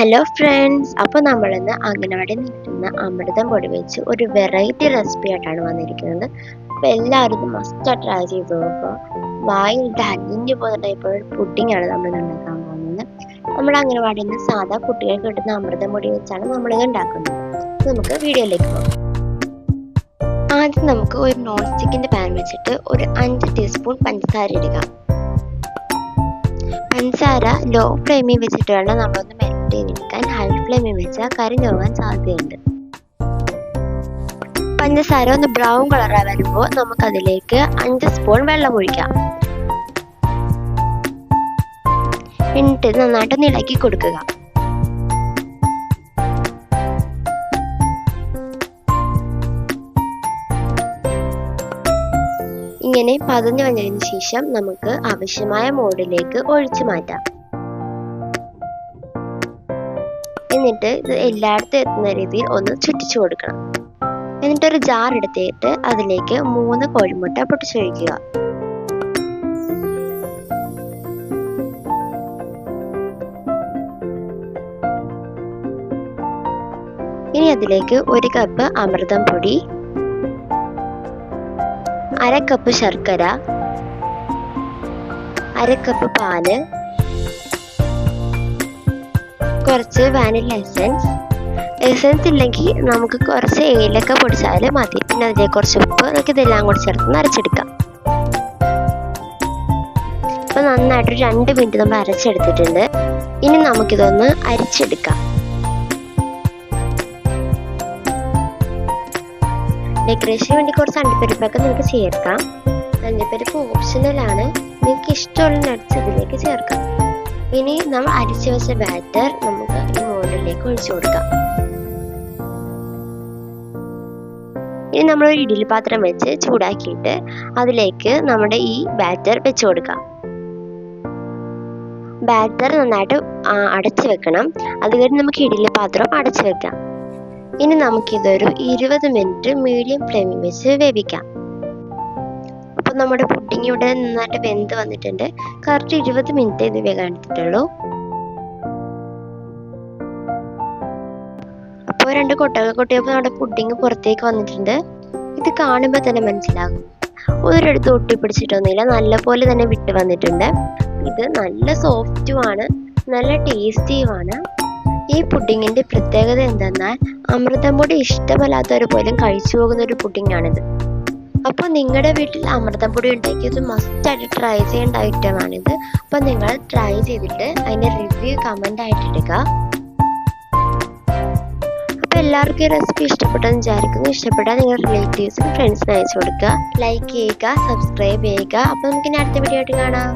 Hello friends അപ്പോൾ നമ്മളിന്ന് അംഗനവാടി നിൽക്കുന്ന അമൃതം പൊടി വെച്ച് ഒരു വെറൈറ്റി റെസിപ്പി ആയിട്ടാണ് വന്നിരിക്കുന്നത്. അപ്പോൾ എല്ലാവരും മസ്റ്റ് ട്രൈ ചെയ്ത് നോക്കുക. വായിലിട്ട് അലിഞ്ഞു പോകുന്ന ടൈപ്പ് ഒരു ആണ് നമ്മൾ ഉണ്ടാക്കാൻ പോകുന്നത്. നമ്മൾ അംഗനവാടിയിൽ നിന്ന് സാധാ കുട്ടികൾക്ക് കിട്ടുന്ന അമൃതം പൊടി വെച്ചാണ് നമ്മളിത് ഉണ്ടാക്കുന്നത്. നമുക്ക് വീഡിയോയിലേക്ക് പോകാം. ആദ്യം നമുക്ക് ഒരു നോൺ സ്റ്റിക്കിന്റെ പാൻ വെച്ചിട്ട് ഒരു അഞ്ച് ടീസ്പൂൺ പഞ്ചസാര ഇടുക. പഞ്ചസാര ലോ ഫ്ലെയിമിൽ വെച്ചിട്ട് വേണം നമ്മളൊന്ന് മെൽറ്റ് ചെയ്തെടുക്കാൻ ഹൈ ഫ്ലെയിമിൽ വെച്ചാൽ കരിഞ്ഞു പോകാൻ സാധ്യതയുണ്ട്. പഞ്ചസാര ഒന്ന് ബ്രൗൺ കളറായി വരുമ്പോൾ നമുക്കതിലേക്ക് അഞ്ച് സ്പൂൺ വെള്ളം ഒഴിക്കാം. എന്നിട്ട് നന്നായിട്ട് ഇളക്കി കൊടുക്കുക. ഇങ്ങനെ പതഞ്ഞു വന്നതിന് ശേഷം നമുക്ക് ആവശ്യമായ മോഡിലേക്ക് ഒഴിച്ചു മാറ്റാം. എന്നിട്ട് ഇത് എല്ലായിടത്തും എത്തുന്ന രീതിയിൽ ഒന്ന് ചുറ്റിച്ചു കൊടുക്കണം. എന്നിട്ടൊരു ജാർ എടുത്തിട്ട് അതിലേക്ക് മൂന്ന് കോഴിമുട്ട പൊട്ടിച്ചൊഴിക്കുക ഇനി അതിലേക്ക് ഒരു കപ്പ് അമൃതം പൊടി അര കപ്പ് ശർക്കര അര കപ്പ് പാൽ കുറച്ച് വാനില എസൻസ് എസൻസ് ഇല്ലെങ്കിൽ നമുക്ക് കുറച്ച് ഏലക്ക പൊടിച്ചാൽ മതി. പിന്നെ അതിലെ കുറച്ച് ഉപ്പ് നമുക്ക് ഇതെല്ലാം കൂടി ചേർത്ത് അരച്ചെടുക്കാം ഇപ്പൊ നന്നായിട്ട് രണ്ട് മിനിറ്റ് നമ്മൾ അരച്ചെടുത്തിട്ടുണ്ട്. ഇനി നമുക്കിതൊന്ന് അരിച്ചെടുക്കാം. ഡെക്കറേഷന് വേണ്ടി കുറച്ച് അണ്ടിപ്പരിപ്പൊക്കെ നിങ്ങൾക്ക് ചേർക്കാം. അണ്ടിപ്പരിപ്പ് ഓപ്ഷണലാണ് നിങ്ങൾക്ക് ഇഷ്ടമുള്ള നട്ട്സ് ഇതിലേക്ക് ചേർക്കാം. ഇനി നമ്മൾ അരിച്ചു വെച്ച ബാറ്റർ നമുക്ക് ഈ മോഡലിലേക്ക് ഒഴിച്ചു കൊടുക്കാം. ഇനി നമ്മൾ ഒരു ഇഡ്ഡലി പാത്രം വെച്ച് ചൂടാക്കിയിട്ട് അതിലേക്ക് നമ്മുടെ ഈ ബാറ്റർ വെച്ചു കൊടുക്കാം. ബാറ്റർ നന്നായിട്ട് അടച്ചു വെക്കണം. അത് കഴിഞ്ഞ് നമുക്ക് ഇഡ്ഡലി പാത്രം അടച്ചു വെക്കാം. ഇനി നമുക്കിതൊരു ഇരുപത് മിനിറ്റ് മീഡിയം ഫ്ലെയിമിൽ വെച്ച് വേവിക്കാം. അപ്പോൾ നമ്മുടെ പുഡിംഗ് ഇവിടെ നന്നായിട്ട് വെന്ത് വന്നിട്ടുണ്ട്. കറക്റ്റ് ഇരുപത് മിനിറ്റ് ഇത് വേഗം എടുത്തിട്ടുള്ളൂ അപ്പോൾ രണ്ട് കൊട്ടകൾ കൊട്ടിയപ്പോൾ നമ്മുടെ പുഡിംഗ് പുറത്തേക്ക് വന്നിട്ടുണ്ട്. ഇത് കാണുമ്പോൾ തന്നെ മനസ്സിലാകും. ഒരിടത്ത് ഒട്ടി പിടിച്ചിട്ടൊന്നുമില്ല നല്ലപോലെ തന്നെ വിട്ട് വന്നിട്ടുണ്ട്. ഇത് നല്ല സോഫ്റ്റുമാണ് നല്ല ടേസ്റ്റിയുമാണ് ഈ പുഡിങ്ങിന്റെ പ്രത്യേകത എന്തെന്നാൽ അമൃതം പൊടി ഇഷ്ടമല്ലാത്തവർ പോലും കഴിച്ചു പോകുന്ന ഒരു പുഡിംഗ് ആണിത്. അപ്പോൾ നിങ്ങളുടെ വീട്ടിൽ അമൃതം പൊടി ഉണ്ടെങ്കിൽ ഇത് മസ്റ്റായിട്ട് ട്രൈ ചെയ്യേണ്ട ഐറ്റമാണിത് അപ്പോൾ നിങ്ങൾ ട്രൈ ചെയ്തിട്ട് അതിന്റെ റിവ്യൂ കമന്റ് ആയിട്ട് ഇടുക. അപ്പോൾ എല്ലാവർക്കും ഈ റെസിപ്പി ഇഷ്ടപ്പെട്ടെന്ന് വിചാരിക്കുന്നു. ഇഷ്ടപ്പെട്ടാൽ നിങ്ങൾ റിലേറ്റീവ്സും ഫ്രണ്ട്സിനും അയച്ചു കൊടുക്കുക. ലൈക്ക് ചെയ്യുക സബ്സ്ക്രൈബ് ചെയ്യുക. അപ്പോൾ നമുക്ക് ഇനി അടുത്ത വീഡിയോ ആയിട്ട് കാണാം.